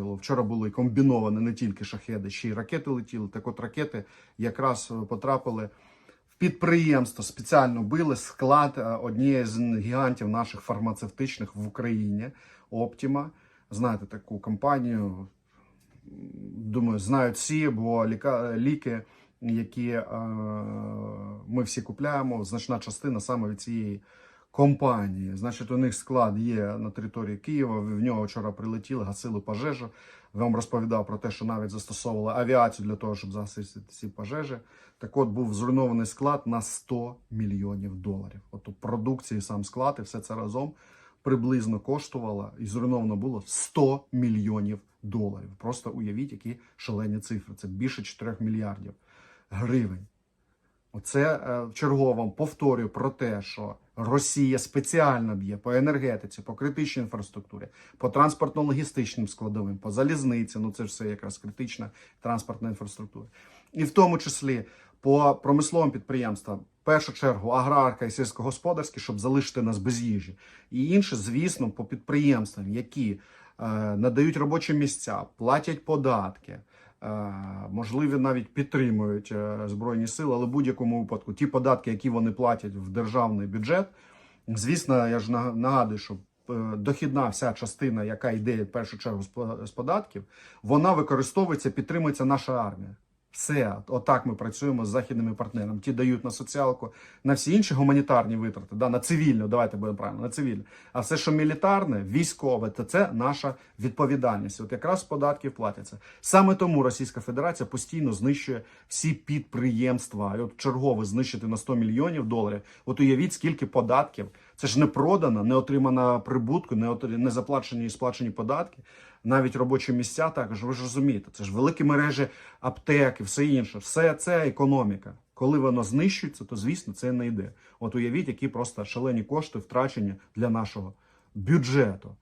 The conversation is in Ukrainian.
Вчора були комбіновані не тільки шахеди, ще й ракети летіли. Так от ракети якраз е, потрапили в підприємство, спеціально били склад е, однієї з гігантів наших фармацевтичних в Україні Оптіма. Знаєте таку компанію, думаю, знають всі, бо ліки, які е, ми всі купляємо, значна частина саме від цієї компанії. Значить, у них склад є на території Києва. В нього вчора прилетіли, гасили пожежу. Вам розповідав про те, що навіть застосовували авіацію для того, щоб загасити ці пожежі. Так от був зруйнований склад на 100 мільйонів доларів. От у продукції сам склад і все це разом приблизно коштувало і зруйновано було 100 мільйонів доларів. Просто уявіть, які шалені цифри. Це більше 4 мільярдів гривень. Оце е, вчергово вам повторюю про те, що Росія спеціально б'є по енергетиці, по критичній інфраструктурі, по транспортно-логістичним складовим, по залізниці. Ну це ж все якраз критична транспортна інфраструктура, і в тому числі по промисловим підприємствам, в першу чергу аграрка і сільськогосподарські, щоб залишити нас без їжі, і інше, звісно, по підприємствам, які е, надають робочі місця, платять податки. Е, Можливо, навіть підтримують е, збройні сили, але в будь-якому випадку ті податки, які вони платять в державний бюджет, звісно, я ж нага- нагадую, що е, дохідна вся частина, яка йде в першу чергу з податків, вона використовується, підтримується наша армія. Все, отак ми працюємо з західними партнерами. Ті дають на соціалку, на всі інші гуманітарні витрати, да, на цивільну, давайте будемо правильно, на цивільну. А все, що мілітарне, військове, то це наша відповідальність. От якраз з податків платяться. Саме тому Російська Федерація постійно знищує всі підприємства. І от чергове знищити на 100 мільйонів доларів. От уявіть, скільки податків. Це ж не продана, не отримана прибутку, не, отри- не заплачені і сплачені податки. Навіть робочі місця також, ви ж розумієте, це ж великі мережі аптек і все інше. Все це економіка. Коли воно знищується, то звісно це не йде. От уявіть, які просто шалені кошти втрачені для нашого бюджету.